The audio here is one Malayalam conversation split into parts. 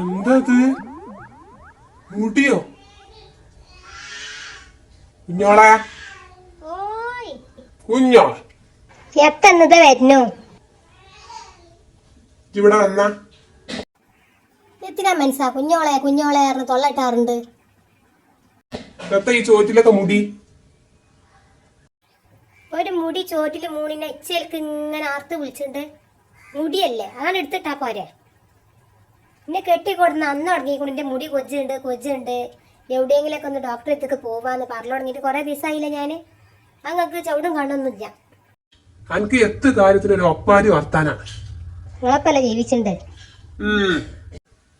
എന്തത്? മുടിയോ? കുഞ്ഞോളെ. കുഞ്ഞോ എത്തന്നത് വരുന്നു. ഇവിടെ വന്ന. എത്തിനാ മനസ്സാ. കുഞ്ഞോളെ കുഞ്ഞോളെ പറഞ്ഞ് തൊള്ളയിട്ടാറുണ്ട്. എത്ത ഈ ചോറ്റിലൊക്കെ മുടി. ഒരു മുടി ചോറ്റിൽ മൂണിനെ ഇച്ചയിലേക്ക് ഇങ്ങനെ ആർത്ത് വിളിച്ചിട്ടുണ്ട്. മുടിയല്ലേ? അങ്ങനെ എടുത്തിട്ടാ പോരെ. എന്നെ കെട്ടിക്കൊടുന്ന അന്ന് തുടങ്ങിക്കൊണ്ട് എന്റെ മുടി കൊച്ചുണ്ട് കൊച്ചുണ്ട് എവിടെയെങ്കിലൊക്കെ ഒന്ന് ഡോക്ടറെ അടുത്തേക്ക് പോവാന്ന് പറഞ്ഞു തുടങ്ങിയിട്ട് കുറെ ദിവസമായില്ല ഞാൻ അങ്ങക്ക് ചവിടും കാണൊന്നുമില്ല അനക്ക് എത്ത് കാര്യത്തിനൊരു ഒപ്പാരി വർത്താനാണ് നിങ്ങളപ്പല്ല ജീവിച്ചിട്ടുണ്ട്.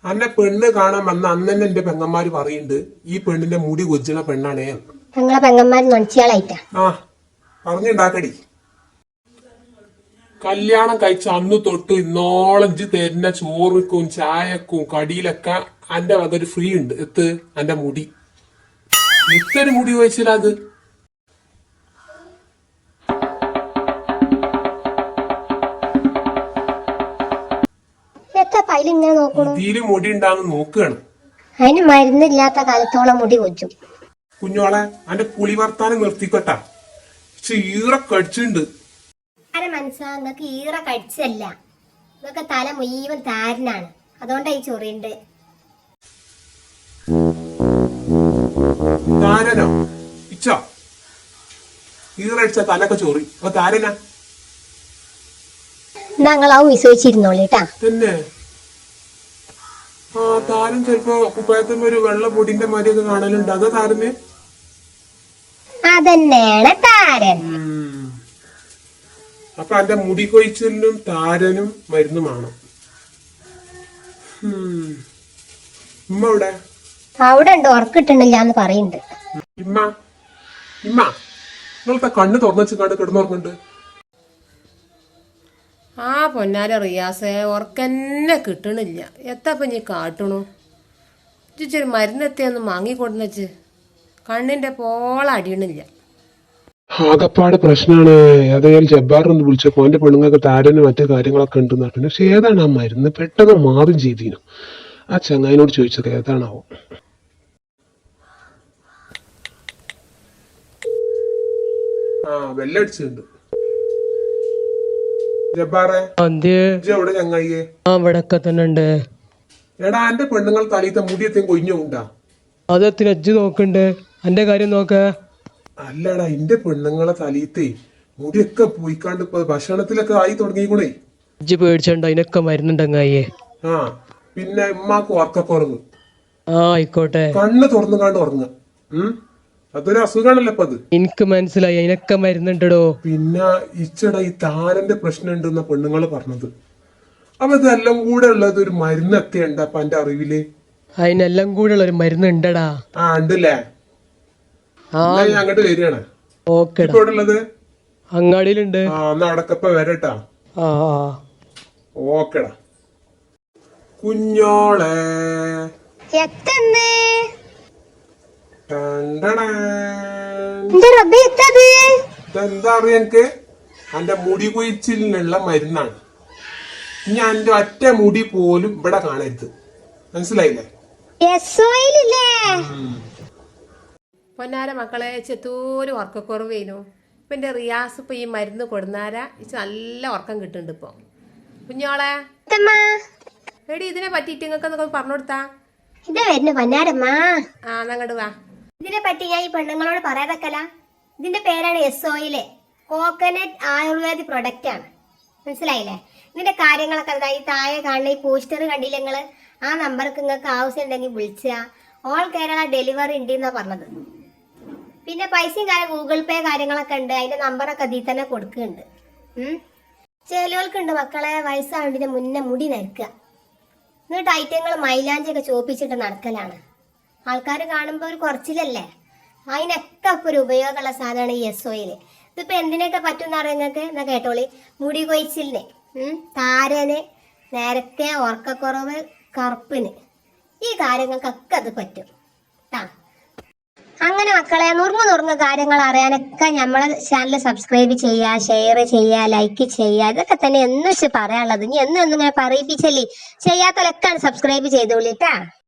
അന്നെ പെണ്ണ് കാണാൻ വന്ന അന്ന് തന്നെ എന്റെ പെങ്ങന്മാര് പറയുന്നുണ്ട് ഈ പെണ്ണിന്റെ മുടി കൊജ്ജണ പെണ്ണാണേ. ഞങ്ങളെ പെങ്ങന്മാര് നൊണിച്ചിയാളായിട്ടാ ആ പറഞ്ഞുണ്ടാക്കടി. കല്യാണം കഴിച്ച അന്ന് തൊട്ട് ഇന്നോളം ഇജ്ജ് തരുന്ന ചോറിക്കും ചായക്കും കടിയിലൊക്കെ എന്റെ അതൊരു ഫ്രീ ഉണ്ട്. എത്ത്? എന്റെ മുടി. ഇത്തരം മുടി ചോദിച്ചില്ല അത്? ഇതിൽ മുടി ഉണ്ടാകുന്ന നോക്കുകയാണ് അതിന് മരുന്നില്ലാത്ത കാലത്തോളം മുടി കൊച്ചു കുഞ്ഞോളെ അന്റെ കുളി വർത്താനം നിർത്തിക്കോട്ടാ. ചീറ കടിച്ചിട്ടുണ്ട്. ആരെ മനസ്സാ നിങ്ങൾക്ക് ഈറ കടിച്ചല്ല. നിങ്ങൾക്ക് തല മുഴുവൻ താരനാണ്. അതുകൊണ്ടാ ഈ ചൊറിയുണ്ട് താരനോ? ഇച്ചോ. ഈറടിച്ച തലൊക്കെ ചോറി. അപ്പൊ താരനാ? ഞങ്ങൾ ആ വിശ്വസിച്ചിരുന്നോളൂ തന്നെ? ആ താരൻ ചിലപ്പോ കുപ്പായത്തിന് ഒരു വെള്ള പൊടിന്റെ മാതിരിയൊക്കെ കാണലുണ്ട്. അതോ താരന്? അതന്നെയാണ് താരൻ. അപ്പൊ എന്റെ മുടി കൊഴിച്ചിലിനും താരനും മരുന്നുമാണ്. ഉമ്മ അവിടെ അവിടെ ഉണ്ട് ഉറക്കിട്ടുന്നില്ല എന്ന് പറയുന്നുണ്ട്. ഇമ്മ ഇമ്മ നിങ്ങളത്തെ കണ്ണ് തുറന്നു വെച്ച് കിടന്നുറങ്ങുന്നുണ്ട്? ആ പൊന്നാര റിയാസെ ഉറക്കന്നെ കിട്ടണില്ല. എത്തപ്പം നീ കാട്ടണു? ഇച്ചൊരു മരുന്നെത്തിയൊന്ന് വാങ്ങിക്കൊണ്ടുവച്ച് കണ്ണിന്റെ പോള അടിയണില്ല. ആകപ്പാട് പ്രശ്നമാണ് ഏതായാലും ജബ്ബാറിനൊന്ന് വിളിച്ചു പോന്റെ പെണ്ണുങ്ങൾക്ക് താരന് മറ്റു കാര്യങ്ങളൊക്കെ ഉണ്ടെന്ന് പറഞ്ഞു. പക്ഷെ ഏതാണ് ആ മരുന്ന്? പെട്ടെന്ന് മാറും ചെയ്തീനു. ആ ചങ്ങായിനോട് ചോദിച്ചത് ഏതാണാവോ? ആ വെല്ലടിച്ചുണ്ട് ജബ്ബാറെ എവിടെ ചങ്ങായിയെ? ആ ഇവിടൊക്കെ തന്നെ ഉണ്ട്. എടാ എന്റെ പെണ്ണുങ്ങൾ തലീത്തെ മുടിയത്തെയും കൊഞ്ഞുണ്ടാ അതെത്തിന് അജ്ജ് നോക്കണ്ട് എന്റെ കാര്യം നോക്ക. അല്ലടാ എന്റെ പെണ്ണുങ്ങളെ തലീത്തേ മുടിയൊക്കെ പോയിക്കാണ്ട് ഇപ്പൊ ഭക്ഷണത്തിലൊക്കെ ആയി തുടങ്ങിക്കൂടെ. പേടിച്ചണ്ട അതിനൊക്കെ മരുന്നുണ്ടങ്ങായേ. ആ പിന്നെ ഉമ്മാക്ക് ഉറക്കക്കുറവ് ആ ആയിക്കോട്ടെ. കണ്ണ് തുറന്നു കാണ്ട് ഉറങ്ങുക. ഉം? അതൊരു അസുഖാണല്ലോ ഇപ്പൊ അത്. എനിക്ക് മനസ്സിലായി അതിനൊക്കെ മരുന്നുണ്ടടോ. പിന്നെ ഇച്ചട ഈ താരന്റെ പ്രശ്നം ഉണ്ടെന്ന പെണ്ണുങ്ങൾ പറഞ്ഞത്. അപ്പൊ ഇതെല്ലാം കൂടെ ഉള്ളത് ഒരു മരുന്നൊക്കെ ഉണ്ട് അപ്പൊ എന്റെ അറിവിൽ? അതിനെല്ലാം കൂടെ ഉള്ള ഒരു മരുന്ന് ഉണ്ടടാ ആ ഉണ്ടല്ലേ? ഞാൻ അങ്ങോട്ട് വരികയാണ്. ഓക്കെടാ. ഇപ്പൊ ഉള്ളത് അങ്ങാടിയിലുണ്ട്. ആ എന്നാ അടക്കപ്പ വരട്ടാ. ആ ഓക്കെടാ. കുഞ്ഞോളെ. എത്തന്ന്. ഇതെന്താ അറിയാ എനിക്ക്? എന്റെ മുടി കൊഴിച്ചിലിനുള്ള മരുന്നാണ്. ഞാൻ എന്റെ ഒറ്റ മുടി പോലും ഇവിടെ കാണരുത്. മനസ്സിലായില്ലേ? പൊന്നാര മക്കളെ ചെത്തൂര് ഉറക്കക്കുറവേനു ഇപ്പം എന്റെ റിയാസ് ഇപ്പം ഈ മരുന്ന് കൊടുന്നാര? ഇച്ച് നല്ല ഉറക്കം കിട്ടുന്നുണ്ട് ഇപ്പോൾ കുഞ്ഞോളെ. എടി ഇതിനെ പറ്റിയിട്ട് നിങ്ങൾക്ക് പറഞ്ഞു കൊടുത്താ? ഇതാ വരുന്നു പൊന്നാരമ്മ. ആ എന്നങ്ങോട്ട് വാ. ഇതിനെ പറ്റി ഞാൻ ഈ പെണ്ണുങ്ങളോട് പറയാതക്കല. ഇതിന്റെ പേരാണ് S oil coconut Ayurveda product ആണ്. മനസ്സിലായില്ലേ? ഇതിന്റെ കാര്യങ്ങളൊക്കെ എന്താ? ഈ താഴെ കാണുന്ന ഈ പോസ്റ്റർ കണ്ടില്ല നിങ്ങൾ ആ നമ്പർക്ക് നിങ്ങൾക്ക് ആവശ്യം ഉണ്ടെങ്കിൽ വിളിച്ചാ. ഓൾ കേരള ഡെലിവറി ഉണ്ട് എന്നാ പറഞ്ഞത്. പിന്നെ പൈസയും കാര്യം ഗൂഗിൾ പേ കാര്യങ്ങളൊക്കെ ഉണ്ട്. അതിന്റെ നമ്പറൊക്കെ അതിൽ തന്നെ കൊടുക്കുന്നുണ്ട്. ചിലവർക്കുണ്ട് മക്കളെ വയസ്സാവേണ്ടിന്റെ മുന്നേ മുടി നരക്കുക. എന്നിട്ട് ഐറ്റങ്ങൾ മൈലാഞ്ചിയൊക്കെ ചോപ്പിച്ചിട്ട് നടക്കലാണ്. ആൾക്കാർ കാണുമ്പോൾ ഒരു കുറച്ചിലല്ലേ? അതിനൊക്കെ ഇപ്പൊ ഒരു ഉപയോഗമുള്ള സാധനമാണ് ഈ എസ് ഓയിൽ ഇതിപ്പോ എന്തിനൊക്കെ പറ്റും അറിയാം നിങ്ങൾക്ക്? എന്നാ കേട്ടോളി. മുടി കൊഴിച്ചിലിന്. താരനെ നേരത്തെ ഉറക്കക്കുറവ് കറുപ്പിന്. ഈ കാര്യങ്ങൾക്കൊക്കെ അത് പറ്റും. ട്ടാ. അങ്ങനെ മക്കളെ നുറുങ്ങ് നുറുങ്ങ് കാര്യങ്ങൾ അറിയാനൊക്കെ നമ്മളെ ചാനൽ സബ്സ്ക്രൈബ് ചെയ്യുക ഷെയർ ചെയ്യുക ലൈക്ക് ചെയ്യുക ഇതൊക്കെ തന്നെ എന്ന് വെച്ച് പറയാനുള്ളത്. ഇനി എന്നും എന്നും ഇങ്ങനെ പറയിപ്പിച്ചല്ലേ? ചെയ്യാത്തവരൊക്കെ സബ്സ്ക്രൈബ് ചെയ്തോളിട്ടാ.